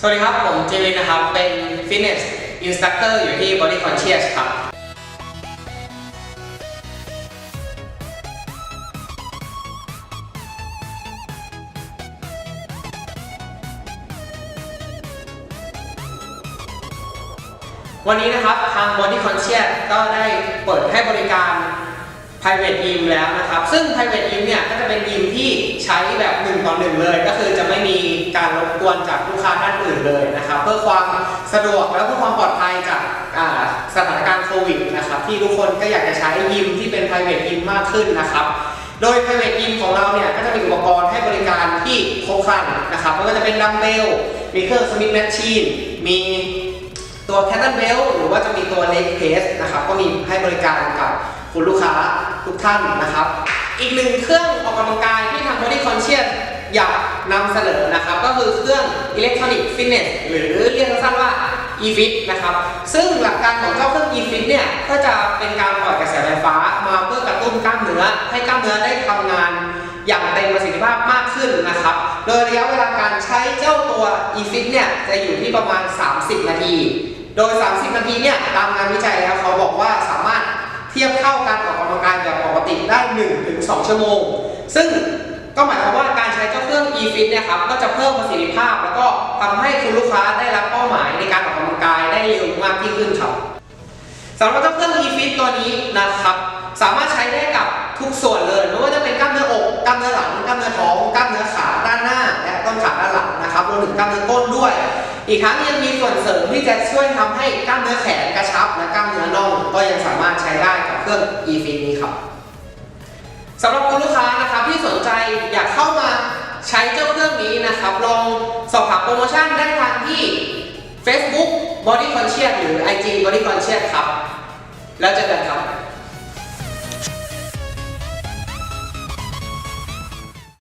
สวัสดีครับ ผมจิรินนะครับ เป็น Fitness Instructor อยู่ที่ Body Conscious ครับ วันนี้นะครับทาง Body Conscious ก็ได้เปิดให้บริการ private gym แล้วนะครับ ซึ่ง private gym เนี่ย ก็จะเป็นยิมที่ใช้แบบหนึ่งต่อหนึ่งเลยก็คือ ไม่มีการรบกวนจากลูกค้าท่านอื่นเลยนะครับ เพื่อความสะดวกและเพื่อความปลอดภัยจากสถานการณ์โควิดนะครับ ที่ทุกคนก็อยากจะใช้ยิมที่เป็น private gym มากขึ้นนะครับโดย private gym ของเราเนี่ยก็จะมีอุปกรณ์ให้บริการที่ครบครันนะครับไม่ว่าจะเป็นดัมเบล มีเครื่องสมิธแมชชีน มีตัวแคทเทิลเบลหรือว่าจะมีตัวเล็กเพสนะครับก็มีให้บริการกับคุณลูกค้าทุกท่านนะครับ อีกหนึ่งเครื่องออกกำลังกายที่ทาง Body Conscious อยาก นำเสนอนะครับก็คือเครื่อง Electronic Fitness หรือเรียกสั้นๆว่า eFit นะครับ ซึ่งหลักการของเจ้าเครื่อง eFit เนี่ยก็จะเป็นการปล่อยกระแสไฟฟ้ามาเพื่อกระตุ้นกล้ามเนื้อ ให้กล้ามเนื้อได้ทำงานอย่างเต็มประสิทธิภาพมากขึ้นนะครับ โดยระยะเวลาการใช้เจ้าตัว eFit เนี่ยจะอยู่ที่ประมาณ 30 นาที โดย 30 นาทีเนี่ยตามงานวิจัยแล้วเขาบอกว่าสามารถเทียบเท่าการออกกำลังกายแบบปกติได้ 1-2 ชั่วโมง ซึ่ง ก็หมายความว่าการใช้เจ้าเครื่อง eFit เนี่ยครับก็จะเพิ่มประสิทธิภาพ แล้วก็ทำให้คุณลูกค้าได้รับเป้าหมายในการออกกำลังกายได้เร็วมากยิ่งขึ้นครับสำหรับเจ้าเครื่อง eFit ตัวนี้นะครับสามารถใช้ได้กับทุกส่วนเลยไม่ว่าจะเป็นกล้ามเนื้ออกกล้ามเนื้อหลังกล้ามเนื้อท้องกล้ามเนื้อขาด้านหน้า และต้นขาด้านหลังนะครับรวมถึงกล้ามเนื้อก้นด้วย อีกทั้งยังมีส่วนเสริมที่จะช่วยทำให้กล้ามเนื้อแขนกระชับ และกล้ามเนื้อน่องก็ยังสามารถใช้ได้กับเครื่อง eFit นี้ครับสำหรับคุณลูกค้านะครับ อบถามโปรโมชั่นได้ทางที่ Facebook Body Conscious หรือ IG Body Conscious ครับ แล้วเจอกันครับ